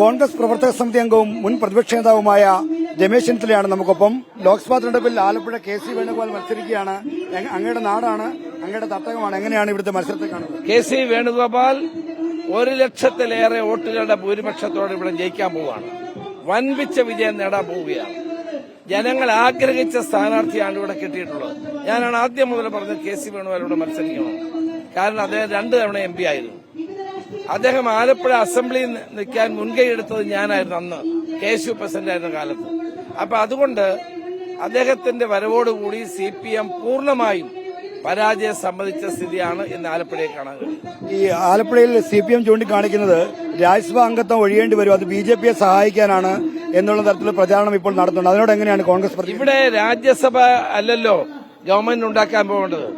കോൺഗ്രസ് പ്രവർത്തക സമിതി അംഗവും മുൻ പ്രതിപക്ഷ നേതാവുമായ രമേശ് ചെന്നിത്തലയാണ് നമുക്കൊപ്പം. ലോക്സഭാ തെരഞ്ഞെടുപ്പിൽ ആലപ്പുഴ കെ സി വേണുഗോപാൽ മത്സരിക്കുകയാണ്. അങ്ങയുടെ നാടാണ് അങ്ങയുടെ തട്ടകമാണ് എങ്ങനെയാണ് ഇവിടുത്തെ മത്സരത്തെ കാണുന്നത്? കെ സി വേണുഗോപാൽ ഒരു ലക്ഷത്തിലേറെ വോട്ടുകളുടെ ഭൂരിപക്ഷത്തോടെ ഇവിടെ ജയിക്കാൻ പോവുകയാണ്. വൻപിച്ച വിജയം നേടാൻ പോവുകയാണ്. ജനങ്ങൾ ആഗ്രഹിച്ച സ്ഥാനാർത്ഥിയാണ് ഇവിടെ കിട്ടിയിട്ടുള്ളത്. ഞാനാണ് ആദ്യം മുതൽ പറഞ്ഞത് കെ സി വേണുഗോപാൽ ഇവിടെ മത്സരിക്കണം. കാരണം അദ്ദേഹം രണ്ടു തവണ എം പി ആയിരുന്നു. അദ്ദേഹം ആലപ്പുഴ അസംബ്ലിയിൽ നിൽക്കാൻ മുൻകൈ എടുത്തത് ഞാനായിരുന്നു അന്ന്. കെ എസ് യു പ്രസിഡന്റ് ആയിരുന്ന കാലത്ത്. അപ്പൊ അതുകൊണ്ട് അദ്ദേഹത്തിന്റെ വരവോടുകൂടി സി പി എം പൂർണമായും പരാജയം സംബന്ധിച്ച സ്ഥിതിയാണ് ഇന്ന് ആലപ്പുഴയിൽ കാണാൻ ഈ ആലപ്പുഴയിൽ സി പി എം ചൂണ്ടിക്കാണിക്കുന്നത് രാജ്യസഭാ അംഗത്വം ഒഴിയേണ്ടി വരും. അത് ബി ജെ പിയെ സഹായിക്കാനാണ് എന്നുള്ള തരത്തിൽ പ്രചാരണം ഇപ്പോൾ നടത്തുന്നുണ്ട്. അതിനോട് എങ്ങനെയാണ് കോൺഗ്രസ് ഇവിടെ രാജ്യസഭ അല്ലല്ലോ ഗവൺമെന്റ് ഉണ്ടാക്കാൻ പോകേണ്ടത്.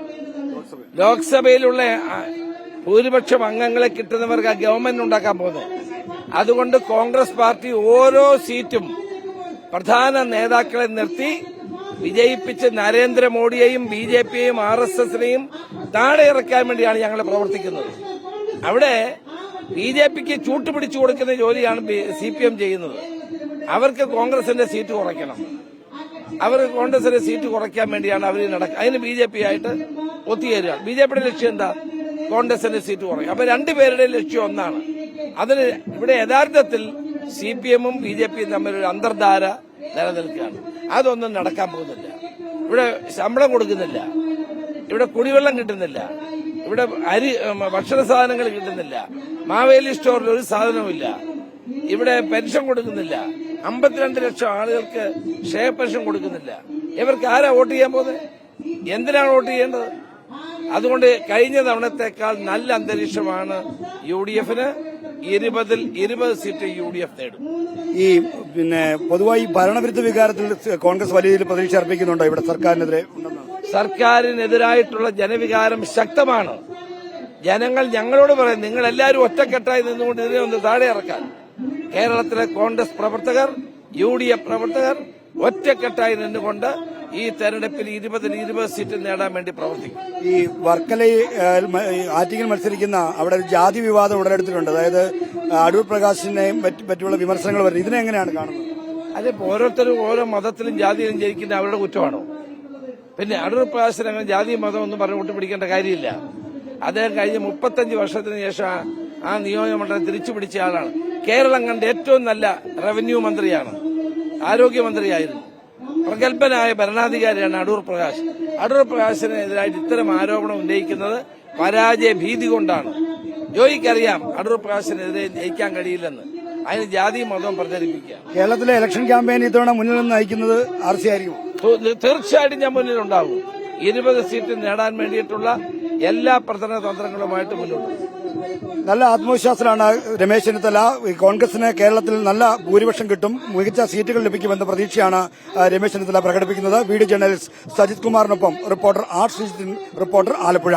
ലോക്സഭയിലുള്ള ഭൂരിപക്ഷം അംഗങ്ങളെ കിട്ടുന്നവർക്ക് ഗവൺമെന്റ് ഉണ്ടാക്കാൻ പോകുന്നത്. അതുകൊണ്ട് കോൺഗ്രസ് പാർട്ടി ഓരോ സീറ്റും പ്രധാന നേതാക്കളെ നിർത്തി വിജയിപ്പിച്ച് നരേന്ദ്രമോദിയെയും ബി ജെ പിയെയും ആർ എസ് എസിനെയും താഴെ ഇറക്കാൻ വേണ്ടിയാണ് ഞങ്ങൾ പ്രവർത്തിക്കുന്നത്. അവിടെ ബി ജെ പിക്ക് ചൂട്ടുപിടിച്ചു കൊടുക്കുന്ന ജോലിയാണ് സി പി എം ചെയ്യുന്നത്. അവർക്ക് കോൺഗ്രസിന്റെ സീറ്റ് കുറയ്ക്കണം. അവർ കോൺഗ്രസിന്റെ സീറ്റ് കുറയ്ക്കാൻ വേണ്ടിയാണ് അവർ നടക്കുക അതിന് ബി ജെ പി ആയിട്ട് ഒത്തുചേരുക. ബി ജെ പിയുടെ ലക്ഷ്യം എന്താ? കോൺഗ്രസിന്റെ സീറ്റ് കുറയും. അപ്പൊ രണ്ടുപേരുടെ ലക്ഷ്യം ഒന്നാണ്. അതിന് ഇവിടെ യഥാർത്ഥത്തിൽ സി പി എമ്മും ബി ജെ പിയും തമ്മിലൊരു അന്തർധാര നിലനിൽക്കുകയാണ്. അതൊന്നും നടക്കാൻ പോകുന്നില്ല. ഇവിടെ ശമ്പളം കൊടുക്കുന്നില്ല. ഇവിടെ കുടിവെള്ളം കിട്ടുന്നില്ല. ഇവിടെ അരി ഭക്ഷണ സാധനങ്ങൾ കിട്ടുന്നില്ല. മാവേലി സ്റ്റോറിൽ ഒരു സാധനവുമില്ല. ഇവിടെ പെൻഷൻ കൊടുക്കുന്നില്ല. അമ്പത്തിരണ്ട് ലക്ഷം ആളുകൾക്ക് ക്ഷയ പെൻഷൻ കൊടുക്കുന്നില്ല. ഇവർക്ക് ആരാ വോട്ട് ചെയ്യാൻ പോകുന്നത്? എന്തിനാണ് വോട്ട് ചെയ്യേണ്ടത്? അതുകൊണ്ട് കഴിഞ്ഞ തവണത്തേക്കാൾ നല്ല അന്തരീക്ഷമാണ് യു ഡി എഫിന് ഇരുപതിൽ ഇരുപത് സീറ്റ് യു ഡി എഫ് നേടും. ഈ പിന്നെ പൊതുവായി ഭരണവിരുദ്ധ വികാരത്തിൽ കോൺഗ്രസ് വലിയ രീതിയിൽ പ്രതീക്ഷ അർപ്പിക്കുന്നുണ്ടോ? ഇവിടെ സർക്കാരിനെതിരെ സർക്കാരിനെതിരായിട്ടുള്ള ജനവികാരം ശക്തമാണ്. ജനങ്ങൾ ഞങ്ങളോട് പറയും നിങ്ങൾ എല്ലാവരും ഒറ്റക്കെട്ടായി നിന്നുകൊണ്ട് ഇതിനെ ഒന്ന് താഴെ ഇറക്കാൻ. കേരളത്തിലെ കോൺഗ്രസ് പ്രവർത്തകർ യു ഡി എഫ് പ്രവർത്തകർ ഒറ്റക്കെട്ടായി നിന്നുകൊണ്ട് ഈ തെരഞ്ഞെടുപ്പിൽ ഇരുപതിൽ ഇരുപത് സീറ്റ് നേടാൻ വേണ്ടി പ്രവർത്തിക്കും. ഈ വർക്കലയിൽ ആറ്റിങ്ങിൽ മത്സരിക്കുന്ന അവിടെ ഒരു ജാതി വിവാദം ഉടലെടുത്തിട്ടുണ്ട്. അതായത് അടൂർ പ്രകാശിനെയും പറ്റിയുള്ള വിമർശനങ്ങൾ വരുന്നത്. ഇതിനെ എങ്ങനെയാണ് കാണുന്നത്? അതിപ്പോ ഓരോരുത്തരും ഓരോ മതത്തിലും ജാതിയിലും ജയിക്കുന്ന അവരുടെ കുറ്റമാണോ? പിന്നെ അടൂർ പ്രകാശിന് അങ്ങനെ ജാതി മതം ഒന്നും പറഞ്ഞു വിട്ടുപിടിക്കേണ്ട കാര്യമില്ല. അദ്ദേഹം കഴിഞ്ഞ മുപ്പത്തഞ്ച് വർഷത്തിന് ശേഷം ആ- ആ നിയോജകമണ്ഡലം തിരിച്ചു പിടിച്ച ആളാണ്. കേരളം കണ്ട ഏറ്റവും നല്ല റവന്യൂ മന്ത്രിയാണ്. ആരോഗ്യമന്ത്രിയായിരുന്നു. പ്രഗത്ഭനായ ഭരണാധികാരിയാണ് അടൂർ പ്രകാശ്. അടൂർ പ്രകാശിനെതിരായിട്ട് ഇത്തരം ആരോപണം ഉന്നയിക്കുന്നത് പരാജയ ഭീതി കൊണ്ടാണ്. ജോയിക്കറിയാം അടൂർ പ്രകാശിനെതിരെ ജയിക്കാൻ കഴിയില്ലെന്ന്. അതിന് ജാതി മതവും പ്രചരിപ്പിക്കുക. കേരളത്തിലെ ഇലക്ഷൻ ക്യാമ്പയിൻ ഇത്തവണ മുന്നിൽ നിന്ന് നയിക്കുന്നത് ആർ സി ആയിരിക്കും. തീർച്ചയായിട്ടും ഞാൻ മുന്നിലുണ്ടാകും. ഇരുപത് സീറ്റ് നേടാൻ വേണ്ടിയിട്ടുള്ള എല്ലാ പ്രചരണ തന്ത്രങ്ങളുമായിട്ട് മുന്നോട്ട്. നല്ല ആത്മവിശ്വാസത്തിലാണ് രമേശ് ചെന്നിത്തല. കോൺഗ്രസിന് കേരളത്തിൽ നല്ല ഭൂരിപക്ഷം കിട്ടും. മികച്ച സീറ്റുകൾ ലഭിക്കുമെന്ന പ്രതീക്ഷയാണ് രമേശ് ചെന്നിത്തല പ്രകടിപ്പിക്കുന്നത്. വീഡിയോ ജേർണലിസ്റ്റ് സജിത് കുമാറിനൊപ്പം റിപ്പോർട്ടർ ആർ ശ്രീജിത്തിൻ റിപ്പോർട്ടർ ആലപ്പുഴ.